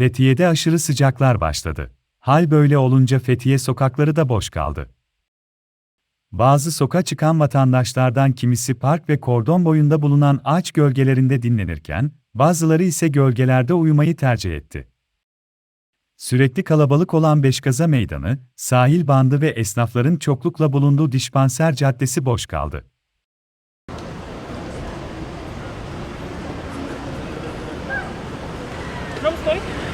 Fethiye'de aşırı sıcaklar başladı. Hal böyle olunca Fethiye sokakları da boş kaldı. Bazı sokağa çıkan vatandaşlardan kimisi park ve kordon boyunda bulunan ağaç gölgelerinde dinlenirken, bazıları ise gölgelerde uyumayı tercih etti. Sürekli kalabalık olan Beşkaza Meydanı, sahil bandı ve esnafların çoklukla bulunduğu Dişpanser Caddesi boş kaldı. Come.